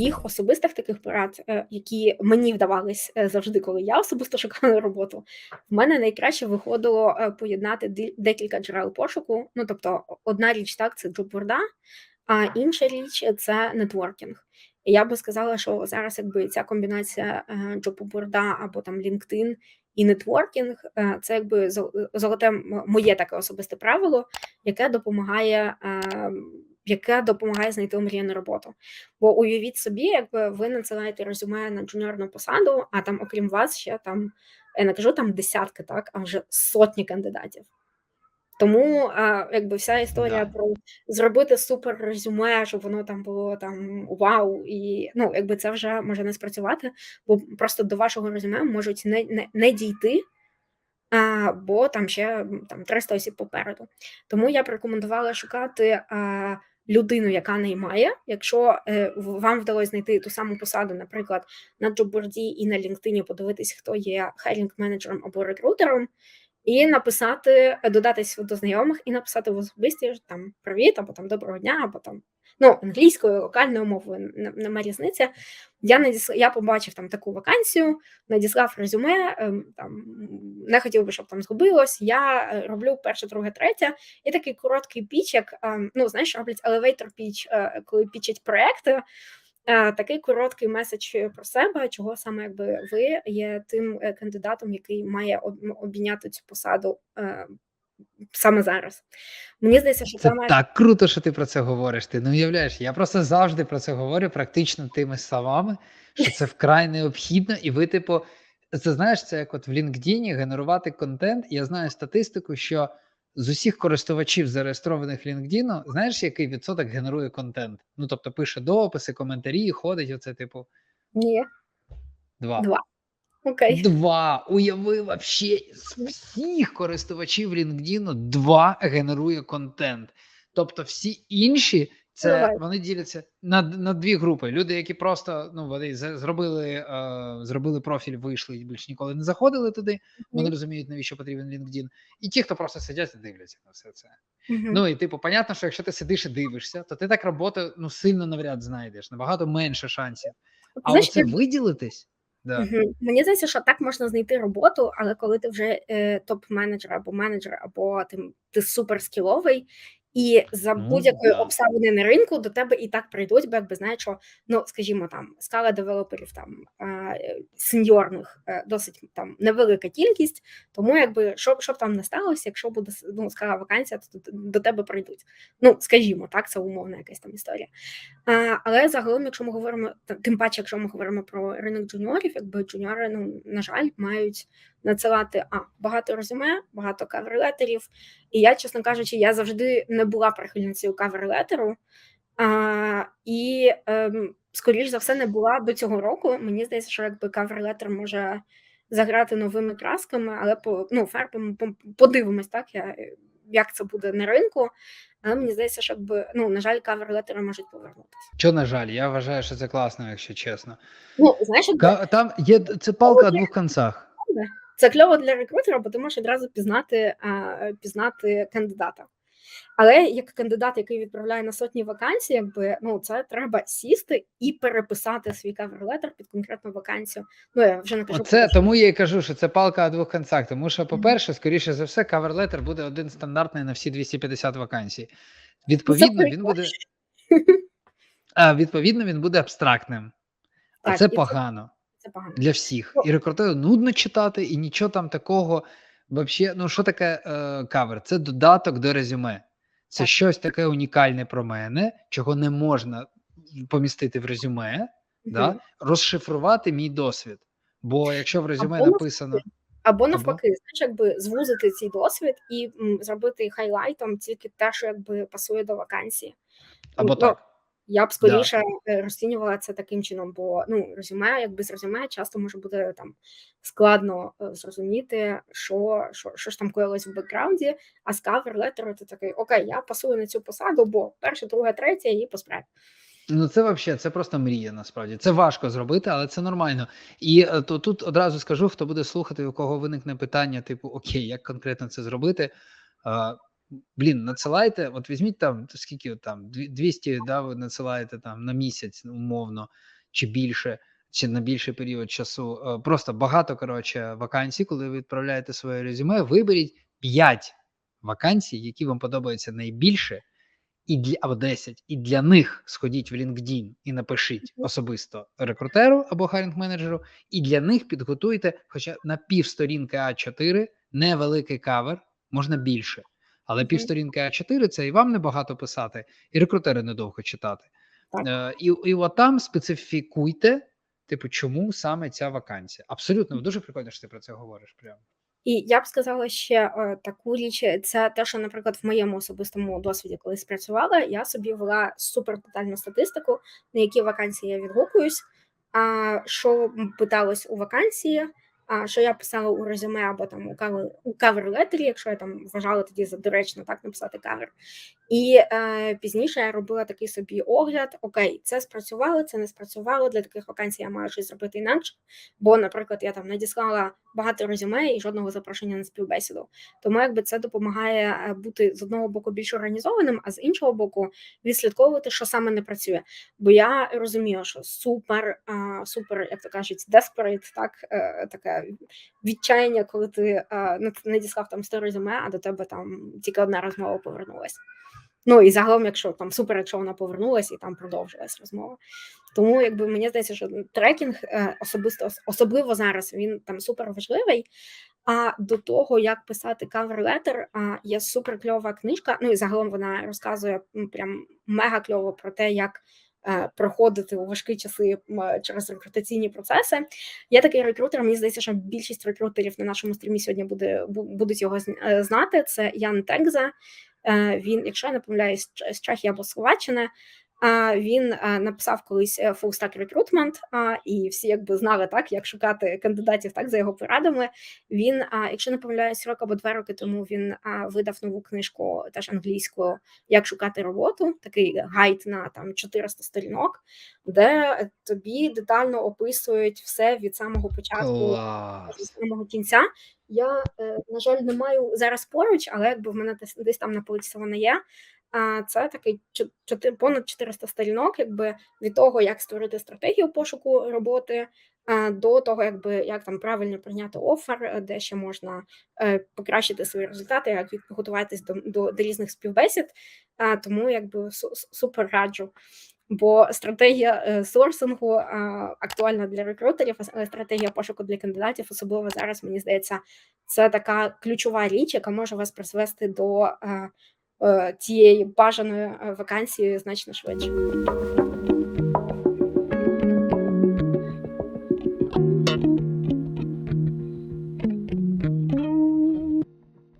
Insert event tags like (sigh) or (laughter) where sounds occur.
Їх особистих таких порад, е, які мені вдавались е, завжди, коли я особисто шукала роботу, в мене найкраще виходило е, поєднати декілька джерел пошуку. Ну тобто, одна річ так це джобборда, а інша річ це нетворкінг. Я би сказала, що зараз якби ця комбінація джобборда або там LinkedIn і нетворкінг це якби зол- золоте моє таке особисте правило, яке допомагає. Яке допомагає знайти омріяну роботу. Бо уявіть собі, якби ви надсилаєте резюме на джуніорну посаду, а там, окрім вас, ще там я не кажу там десятки, так, а вже сотні кандидатів. Тому а, якби вся історія Да. про зробити супер резюме, щоб воно там було там вау, і ну, якби це вже може не спрацювати, бо просто до вашого резюме можуть не, не, не дійти, а, бо там ще там 300 осіб попереду. Тому я б рекомендувала шукати а, людину, яка наймає. Якщо е, вам вдалося знайти ту саму посаду, наприклад, на Джоборді і на LinkedIn, подивитись, хто є хайрінг менеджером або рекрутером, і написати, додатись до знайомих і написати в особисті там привіт, або там доброго дня, або там ну, англійською, локальною мовою, не- нема різниці. Я надісла, я побачив там таку вакансію, надіслав резюме, ем, там не хотів би, щоб там згубилось. Я е, роблю перше, друге, третє, і такий короткий піч, як ем, ну знаєш, роблять elevator pitch, е, коли пічать проекти. Е, Такий короткий меседж про себе, чого саме якби ви є тим е, кандидатом, який має об- м, обійняти цю посаду е, саме зараз. Мені здається, що це має так круто, що ти про це говориш. Ти не уявляєш. Я просто завжди про це говорю, практично тими словами, що це (laughs) вкрай необхідно, і ви, типу, це знаєш, це як от в LinkedIn генерувати контент. Я знаю статистику, що з усіх користувачів, зареєстрованих в LinkedIn, знаєш, який відсоток генерує контент? Ну тобто пише дописи, коментарі, ходить. Оце, типу, ні, два. два. Окей. Два. Уяви вообще з всіх користувачів LinkedIn два генерує контент. Тобто всі інші. Це Давай. вони діляться на, на дві групи. Люди, які просто ну вони зробили, е, зробили профіль, вийшли і більш ніколи не заходили туди. Вони Мгм. розуміють, навіщо потрібен LinkedIn. І ті, хто просто сидять і дивляться на все це. Мгм. Ну і типу, понятно, що якщо ти сидиш і дивишся, то ти так роботу ну сильно навряд знайдеш, набагато менше шансів. А Знаєш, оце як- виділитись, да. Угу. Мені здається, що так можна знайти роботу, але коли ти вже е, топ-менеджер або менеджер, або ти, ти суперскіловий, і за Ну, будь-якої обставини на ринку до тебе і так прийдуть, бо якби знають, що ну скажімо, там скала девелоперів там сеньорних е, досить там невелика кількість. Тому якби щоб, щоб там не сталося, якщо буде ну, скала вакансія, то до, тебе прийдуть. Ну скажімо, так, це умовна якась там історія. А, але загалом, якщо ми говоримо, тим паче, якщо ми говоримо про ринок джуніорів, якби джуніори, ну на жаль, мають надсилати а багато резюме, багато каверлетерів. І я, чесно кажучи, я завжди не була прихильницею каверлетеру. А, і ем, скоріш за все не була до цього року. Мені здається, що якби каверлетер може заграти новими красками, але по ну фарбами подивимось, так я як це буде на ринку. Але мені здається, що ну на жаль, каверлетери можуть повернутися. Що, на жаль, я вважаю, що це класно, якщо чесно. Ну знаєш, Ка- Там є це палка о двох концах. Це кльово для рекрутера, бо ти можеш одразу пізнати, пізнати кандидата. Але як кандидат, який відправляє на сотні вакансій, якби ну це треба сісти і переписати свій каверлетер під конкретну вакансію. Ну я вже не кажу про тому я і кажу, що це палка о двох концах. Тому що, по-перше, скоріше за все, каверлетер буде один стандартний на всі 250 вакансій. Відповідно, він буде а, відповідно, він буде абстрактним. А Так, це і це- погано це погано. для всіх. Ну. І рекрутеру нудно читати, і нічого там такого. Вообще, ну що таке е, кавер? Це додаток до резюме. Це Так. щось таке унікальне про мене, чого не можна помістити в резюме. да, розшифрувати мій досвід. Бо якщо в резюме Або написано Або навпаки, знаєш, якби звузити цей досвід і м, зробити хайлайтом тільки те, що якби пасує до вакансії. або Ну, так. Я б скоріше е, розцінювала це таким чином, бо ну резюме, як без резюме, часто може бути там складно е, зрозуміти, що, що, що ж там коїлось в бекграунді, а з кавер-летеру ти такий окей, я пасую на цю посаду, бо перше, друге, третє і по справі. Ну це вообще це просто мрія. Насправді це важко зробити, але це нормально. І е, то тут одразу скажу, хто буде слухати, у кого виникне питання, типу, окей, як конкретно це зробити. Блін, надсилайте, от візьміть там, скільки там, дві- 200, да, ви надсилаєте там на місяць, умовно, чи більше, чи на більший період часу. Е, Просто багато, коротше, вакансій, коли ви відправляєте своє резюме, виберіть 5 вакансій, які вам подобаються найбільше, і для або 10, і для них сходіть в LinkedIn і напишіть особисто рекрутеру або харінг менеджеру, і для них підготуйте хоча на півсторінки А4, невеликий кавер, можна більше. Але півсторінки А4 це і вам небагато писати, і рекрутери недовго читати. Е, і, і от там специфікуйте, типу, чому саме ця вакансія. Абсолютно дуже прикольно, що ти про це говориш. Прямо. І я б сказала ще е, таку річ, це те, що, наприклад, в моєму особистому досвіді, коли спрацювала, я собі вела супер детальну статистику, на які вакансії я відгукуюсь, а що питалось у вакансії, а що я писала у резюме або там у кавер, у кавер-летері, якщо я там вважала тоді за доречно так написати кавер. І е, пізніше я робила такий собі огляд: окей, це спрацювало, це не спрацювало. Для таких вакансій я маю щось зробити інакше. Бо, наприклад, я там надіслала багато резюме і жодного запрошення на співбесіду. Тому якби це допомагає е, бути з одного боку більш організованим, а з іншого боку, відслідковувати, що саме не працює. Бо я розумію, що супер, а, супер, як то кажуть, desperate, так е, таке відчаяння, коли ти е, надіслав там 100 резюме, а до тебе там тільки одна розмова повернулася. Ну і загалом, якщо там супер, якщо вона повернулася і там продовжилась розмова. Тому якби мені здається, що трекінг е, особисто особливо зараз він там супер важливий. А до того, як писати кавер-летер, а, є супер кльова книжка. Ну і загалом вона розказує прям мега кльово про те, як е, проходити у важкі часи через рекрутаційні процеси. Я такий рекрутер. Мені здається, що більшість рекрутерів на нашому стрімі сьогодні буде будуть його е, знати. Це Ян Текза. Е, Він, якщо я не помиляюсь, з Чехії або Словаччини. Він е, написав колись е, Full Stack Recruitment, і всі якби знали так, як шукати кандидатів так за його порадами. Він, якщо не помиляюсь, рок або два роки тому він видав нову книжку, теж англійською, як шукати роботу, такий гайд на там 400 сторінок, де тобі детально описують все від самого початку до самого кінця. Я, е, на жаль, не маю зараз поруч, але якби в мене десь там на полиці вона є. А це такий понад 400 сторінок, якби від того, як створити стратегію пошуку роботи, до того, якби як там правильно прийняти офер, е, де ще можна е, покращити свої результати, як від- готуватись до, до, до різних співбесід. Тому якби су- су- супер раджу. Бо стратегія е, сорсингу актуальна для рекрутерів, але стратегія пошуку для кандидатів, особливо зараз, мені здається, це така ключова річ, яка може вас призвести до е, е, бажаної е, вакансії значно швидше.